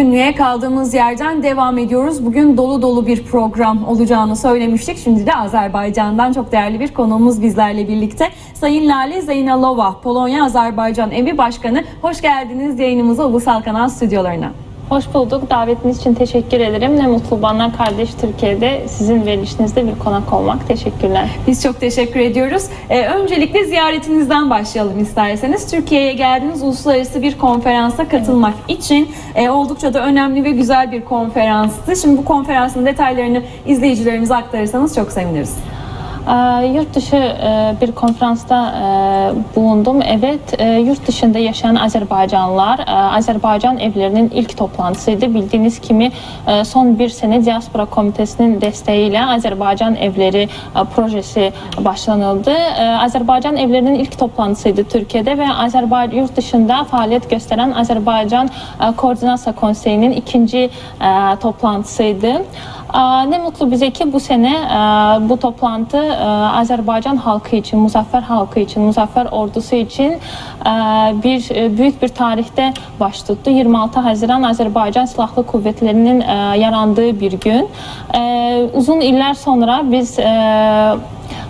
Ünlü'ye kaldığımız yerden devam ediyoruz. Bugün dolu dolu bir program olacağını söylemiştik. Şimdi de Azerbaycan'dan çok değerli bir konuğumuz bizlerle birlikte. Sayın Lale Zeynalova, Polonya Azerbaycan Evi Başkanı. Hoş geldiniz yayınımıza Ulusal Kanal stüdyolarına. Hoş bulduk. Davetiniz için teşekkür ederim. Ne mutlu bana kardeş Türkiye'de sizin verilişinizde bir konak olmak. Teşekkürler. Biz çok teşekkür ediyoruz. Ee, öncelikle ziyaretinizden başlayalım isterseniz. Türkiye'ye geldiğiniz uluslararası bir konferansa katılmak için e, oldukça da önemli ve güzel bir konferanstı. Şimdi bu konferansın detaylarını izleyicilerimize aktarırsanız çok seviniriz. Ee, Yurt dışı e, bir konferansta e, bulundum. Evet, e, yurt dışında yaşayan Azerbaycanlılar, e, Azerbaycan evlerinin ilk toplantısıydı. Bildiğiniz kimi e, son bir sene Diaspora Komitesi'nin desteğiyle Azerbaycan Evleri e, projesi başlanıldı. E, Azerbaycan evlerinin ilk toplantısıydı Türkiye'de ve Azerbaycan yurt dışında faaliyet gösteren Azerbaycan e, Koordinasiya Konseyi'nin ikinci e, toplantısıydı. Ne mutlu bize ki bu sene bu toplantı Azerbaycan halkı için, Muzaffer halkı için, Muzaffer ordusu için bir e, büyük bir tarihte baş tuttu. 26 Haziran Azerbaycan Silahlı Kuvvetlerinin yarandığı bir gün. Uzun iller sonra biz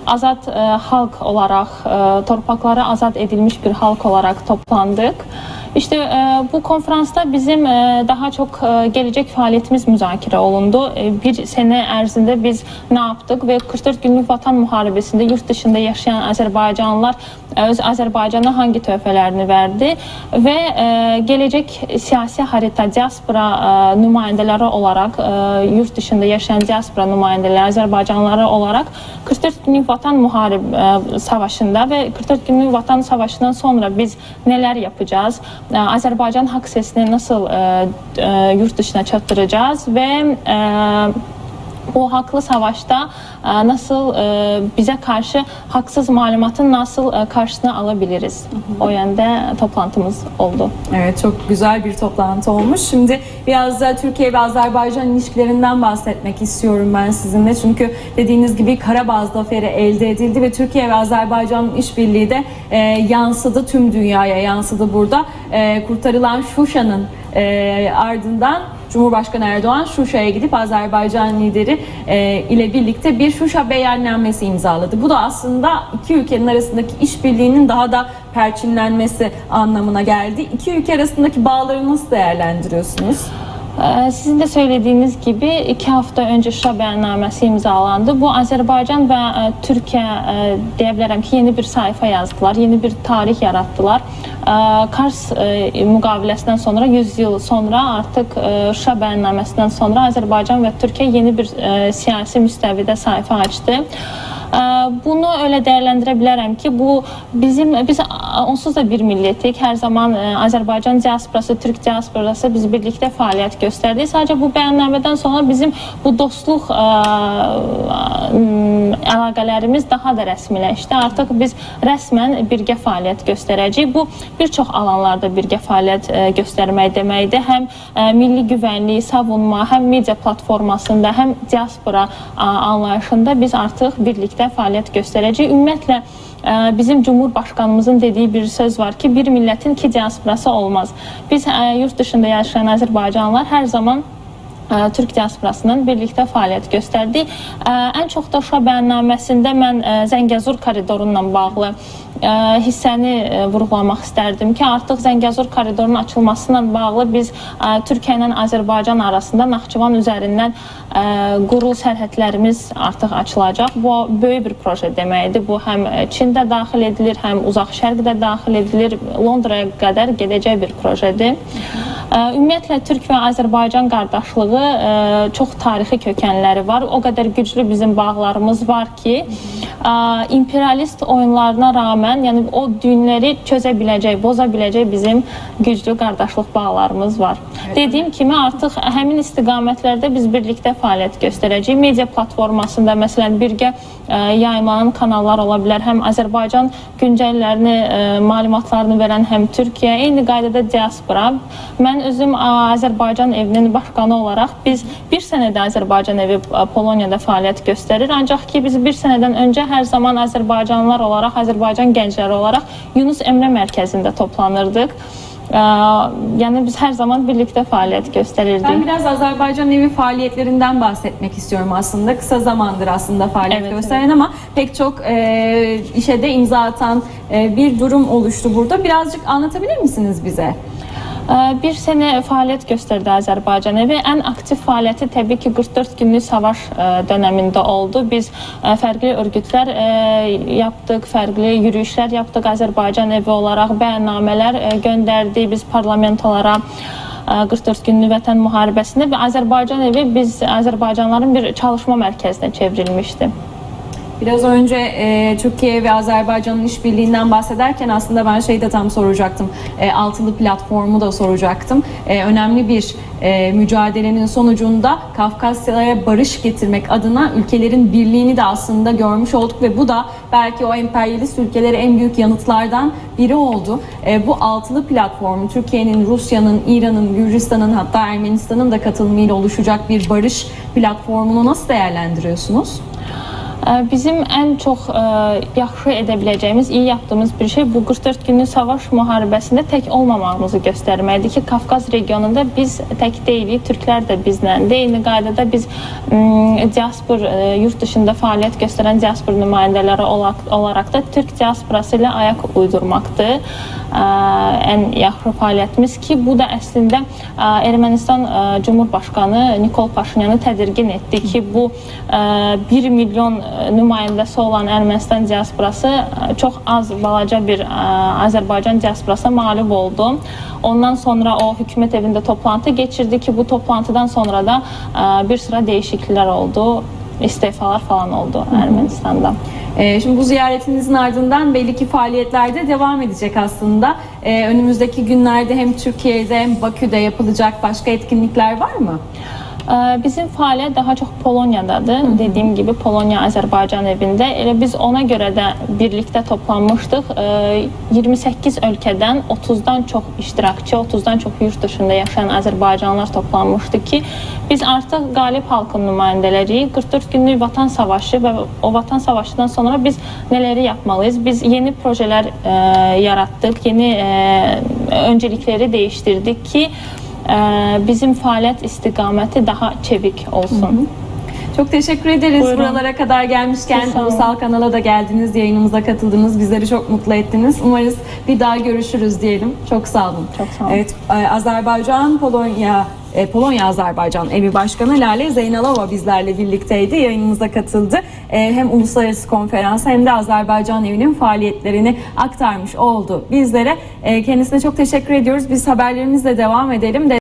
azad e, halk olarak, e, torpaqlara azad edilmiş bir halk olarak toplandık. İşte e, bu konferansta bizim e, daha çok e, gelecek faaliyetimiz müzakere olundu. E, bir sene ərzində biz ne yaptık ve 44 günlük vatan muharebesinde yurt dışında yaşayan Azerbaycanlılar e, öz Azerbaycana hangi töhfələrini verdi ve e, gelecek siyasi harita diaspora e, nümayəndələri olarak e, yurt dışında yaşayan diaspora nümayəndələri Azerbaycanlıları olarak 44 günlük vatan muharebe e, savaşında ve 44 günlük vatan savaşından sonra biz neler yapacağız? E, Azerbaycan hak sesini nasıl e, e, yurt dışına çattıracağız ve o haklı savaşta e, nasıl e, bize karşı haksız malumatın nasıl e, karşısına alabiliriz? O yönde toplantımız oldu. Evet çok güzel bir toplantı olmuş. Şimdi biraz da Türkiye ve Azerbaycan ilişkilerinden bahsetmek istiyorum ben sizinle. Çünkü dediğiniz gibi Karabağ zaferi elde edildi ve Türkiye ve Azerbaycan işbirliği de yansıdı tüm dünyaya yansıdı burada. Kurtarılan Şuşa'nın ardından Cumhurbaşkanı Erdoğan Şuşa'ya gidip Azerbaycan lideri e, ile birlikte bir Şuşa beyannamesi imzaladı. Bu da aslında iki ülkenin arasındaki işbirliğinin daha da perçinlenmesi anlamına geldi. İki ülke arasındaki bağları nasıl değerlendiriyorsunuz? Ee, Sizin de söylediğiniz gibi iki hafta önce Şuşa bəyannaməsi imzalandı. Bu Azerbaycan ve e, Türkiye e, bilərəm ki, yeni bir sayfa yazdılar, yeni bir tarih yarattılar. Ee, Kars e, müqaviləsindən sonra 100 yıl sonra artık e, Şuşa bəyannaməsindən sonra Azerbaycan ve Türkiye yeni bir e, siyasi müstəvidə sayfa açtı. Ee, Bunu öyle değerlendirə bilərəm ki, bu bizim biz onsuz da bir millətik. Hər zaman Azərbaycan diasporası, Türk diasporası biz birlikdə fəaliyyət göstərdik. Sadəcə bu bəyannamədən sonra bizim bu dostluq əlaqələrimiz daha da rəsmiləşdi. Artıq biz rəsmən birgə fəaliyyət göstərəcəyik. Bu bir çox alanlarda birgə fəaliyyət ə, göstərmək deməkdir. Həm ə, milli güvənliyi, savunma, həm media platformasında, həm diaspora anlayışında biz artıq birlikdə fəaliyyət göstərəcəyik. Ümumiyyətlə ə, bizim Cumhurbaşqanımızın dediyi bir söz var ki, bir millətin iki diasporası olmaz. Biz yurt dışında yaşayan Azərbaycanlılar hər zaman Türk diasporasının birlikdə fəaliyyət göstərdik. Ən çox da Şuşa bəyannaməsində mən Zəngəzur koridorundan bağlı hissəni vurğulamaq istərdim ki, artıq Zəngəzur koridorunun açılması ilə bağlı biz Türkiyə ilə Azərbaycan arasında Naxçıvan üzərindən ə, quru sərhədlərimiz artıq açılacaq. Bu böyük bir proje deməkdir. Bu həm Çində daxil edilir, həm Uzaq Şərqdə daxil edilir, Londraya qədər gedəcək bir projedir. Ümumiyyətlə Türk və Azərbaycan qardaşlığı ə, çox tarixi kökənləri var. O qədər güclü bizim bağlarımız var ki, ə, imperialist oyunlarına rağmen, yəni o düyünləri çözə biləcək, boza biləcək bizim güclü qardaşlıq bağlarımız var. Dediyim kimi artıq həmin istiqamətlərdə biz birlikdə fəaliyyət göstərəcəyik. Media platformasında məsələn birgə ə, yayımlanan kanallar ola bilər. Həm Azərbaycan güncəllərini, məlumatlarını verən həm Türkiyə, eyni qaydada diaspora. Mən özüm Azərbaycan evinin başqanı olaraq biz bir sənədə Azərbaycan evi ə, Polonyada fəaliyyət göstərir. Ancaq ki biz bir sənədən öncə hər zaman Azərbaycanlılar olaraq, Azərbaycan gəncləri olaraq Yunus Emre mərkəzində toplanırdıq. Ə, yəni biz hər zaman birlikdə fəaliyyət göstərirdik. Ben biraz Azerbaycan evi faaliyetlerinden bahsetmek istiyorum aslında. Kısa zamandır aslında faaliyet Evet, gösteren ama pek çok e, işe de imza atan e, bir durum oluştu burada. Birazcık anlatabilir misiniz bize? Ə, Bir sənə fəaliyyət göstərdi Azərbaycan evi. Ən aktiv fəaliyyəti təbii ki 44 günlük savaş ə, dövründə oldu. Biz ə, fərqli örgütlər ə, yapdıq, fərqli yürüyüşlər yapdıq Azərbaycan evi olaraq, bəyannamələr göndərdik biz parlamentolara. ə, 44 günlük vətən müharibəsində və Azərbaycan evi biz Azərbaycanlıların bir çalışma mərkəzinə çevrilmişdi. Biraz önce e, Türkiye ve Azerbaycan'ın işbirliğinden bahsederken aslında ben şeyi de tam soracaktım. E, altılı platformu da soracaktım. E, önemli bir e, mücadelenin sonucunda Kafkasya'ya barış getirmek adına ülkelerin birliğini de aslında görmüş olduk ve bu da belki o emperyalist ülkelere en büyük yanıtlardan biri oldu. E, bu altılı platformu Türkiye'nin, Rusya'nın, İran'ın, Gürcistan'ın hatta Ermenistan'ın da katılımıyla oluşacak bir barış platformunu nasıl değerlendiriyorsunuz? Ə, Bizim ən çox ə, yaxşı edə biləcəyimiz, iyi yapdığımız bir şey bu 44 günlük savaş müharibəsində tək olmamağımızı göstərməkdir ki, Qafqaz regionunda biz tək deyilik, türklər də bizləndir. Eyni qaydada biz m, diaspor ə, yurt dışında fəaliyyət göstərən diaspor nümayəndələri olaraq da türk diasporası ilə ayaq uydurmaqdır. Ən yaxşı fəaliyyətimiz ki, bu da əslində ə, Ermənistan ə, Cumhurbaşqanı Nikol Paşinyanı tədirgin etdi ki, bu ə, 1 milyon ə, nümayəndəsi olan Ermənistan diasporası çox az balaca bir Azərbaycan diasporasına mağlub oldu. Ondan sonra o hökumət evində toplantı geçirdi ki, bu toplantıdan sonra da bir sıra dəyişikliklər oldu, istefalar falan oldu Ermənistanda. Ee, Şimdi bu ziyaretinizin ardından belli ki faaliyetler de devam edecek aslında. Ee, Önümüzdeki günlerde hem Türkiye'de hem Bakü'de yapılacak başka etkinlikler var mı? Ə, Bizim fəaliyyət daha çox Polonyadadır. Dediyim kimi Polonya Azərbaycan evində. Elə biz ona görə də birlikdə toplanmışdıq. Ə, 28 ölkədən 30-dan çox iştirakçı, 30-dan çox yurt dışında yaşayan Azərbaycanlılar toplanmışdı ki, biz artıq qalib xalqın nümayəndələriyik. 44 günlük vatan savaşı və o vatan savaşından sonra biz nələri yapmalıyız? Biz yeni projelər ə, yaratdıq, yeni ə, öncəlikləri dəyişdirdik ki, bizim fəaliyyət istiqaməti daha çevik olsun. Çok teşekkür ederiz Buyurun. buralara kadar gelmişken ulusal kanala da geldiniz, yayınımıza katıldınız. Bizleri çok mutlu ettiniz. Umarız bir daha görüşürüz diyelim. Çok sağ olun. Çok sağ olun. Evet, e, Azerbaycan, Polonya e, Polonya Azerbaycan Evi Başkanı Lale Zeynalova bizlerle birlikteydi. Yayınımıza katıldı. E, Hem uluslararası konferans hem de Azerbaycan Evi'nin faaliyetlerini aktarmış oldu bizlere. Kendisine çok teşekkür ediyoruz. Biz haberlerimizle devam edelim.